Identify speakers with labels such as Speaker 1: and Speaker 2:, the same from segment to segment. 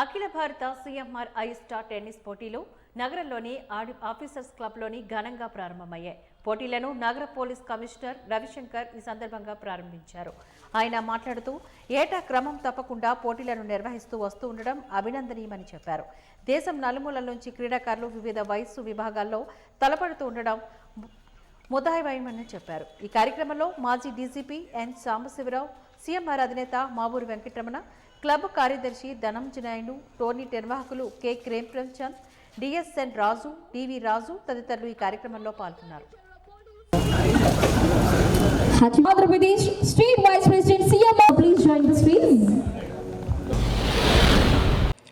Speaker 1: అఖిల భారత CMR I star tennis పోటీలు నగరంలోని ఆడి ఆఫీసర్స్ క్లబ్లోని ఘనంగా ప్రారంభమయ్యాయి. పోటీలను నగర పోలీస్ కమిషనర్ రవిశంకర్ ఈ సందర్భంగా ప్రారంభించారు. ఆయన మాట్లాడుతూ ఏటా క్రమం తప్పకుండా పోటీలను నిర్వహిస్తూ వస్తూ ఉండడం అభినందనీయమని చెప్పారు. దేశం నలుమూలల నుంచి క్రీడాకారులు వివిధ వయస్సు విభాగాల్లో తలపడుతూ ఉండడం ముదాయివేయమని చెప్పారు. ఈ కార్యక్రమంలో మాజీ DGP N Sambasivarao CM R అధినేత మావూరు వెంకటరమణ క్లబ్ కార్యదర్శి ధనంజనాయుడు టోర్నీ నిర్వాహకులు కె క్రేమ్ ప్రేమ్చంద్ డిఎస్ఎన్ రాజు టివి రాజు తదితరులు ఈ కార్యక్రమంలో పాల్గొన్నారు.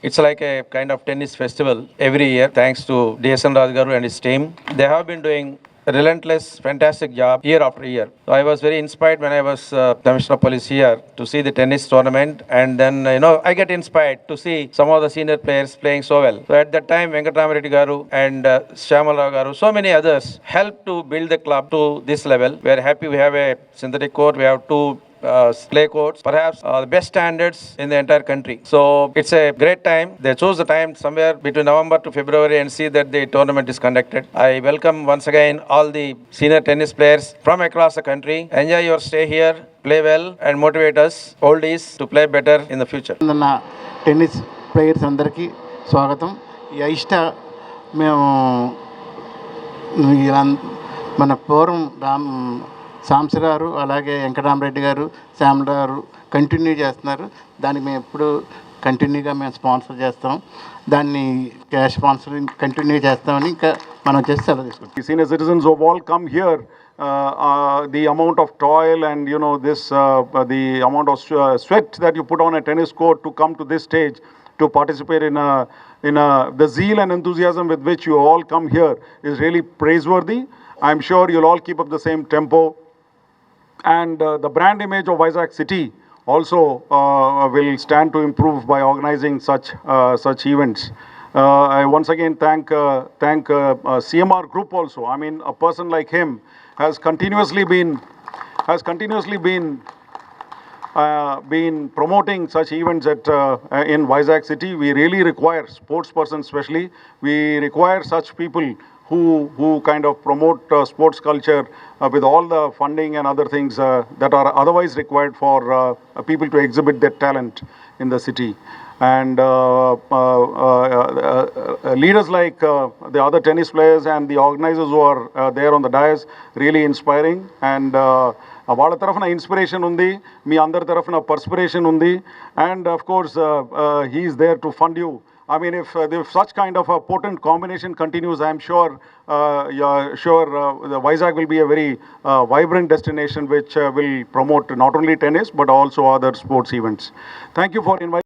Speaker 2: It's like a kind of tennis festival every year thanks to DSN Raju garu and his team they have been doing relentless, fantastic job year after year. So I was very inspired when I was uh, Commissioner of Police here to see the tennis tournament, and then you know I get inspired to see some of the senior players playing so well. So at that time, Venkataramaredi Garu and uh, Shyamalrao Garu, so many others helped to build the club to this level. We are happy we have a synthetic court, we have two clay courts perhaps best standards in the entire country so it's a great time they choose the time somewhere between November to February and see that the tournament is conducted I welcome once again all the senior tennis players from across the country enjoy your stay here play well and motivate us oldies to play better in the
Speaker 3: future tennis players అందరికీ స్వాగతం. ఇష్ట మేము మన పూర్వం రామ్ సాంసరారు అలాగే వెంకటరామరెడ్డి గారు శ్యామలారు continue చేస్తున్నారు. దాన్ని మేము ఎప్పుడు కంటిన్యూగా మేము స్పాన్సర్ చేస్తాం. దాన్ని క్యాష్ స్పాన్సర్ కంటిన్యూ చేస్తామని ఇంకా మనం చేసి సెలవు తీసుకుంటాం.
Speaker 4: Senior citizens of all come here the amount of toil and you know this the amount of sweat that you put on a tennis court to come to this stage to participate in in the zeal and enthusiasm with which you all come here is really praiseworthy I'm sure you'll all keep up the same tempo and uh, the brand image of Vizag city also uh, will stand to improve by organizing such uh, such events. I once again thank thank CMR Group also. I mean, a person like him has continuously been has continuously been been promoting such events at uh, uh, in Vizag city. We really require sports persons, especially. We require such people who who kind of promote uh, sports culture uh, with all the funding and other things uh, that are otherwise required for uh, people to exhibit their talent in the city. And uh, uh, uh, uh, uh, leaders like uh, the other tennis players and the organizers who are uh, there on the dais, really inspiring. And uh, వాళ్ళ తరఫున inspiration ఉంది మీ అందరి తరఫున perspiration ఉంది and of course he's there to fund you I mean, if, uh, if such kind of a potent combination continues, I'm sure, uh, yeah, sure, uh, the Vizag will be a very uh, vibrant destination which uh, will promote not only tennis but also other sports events. Thank you for inviting.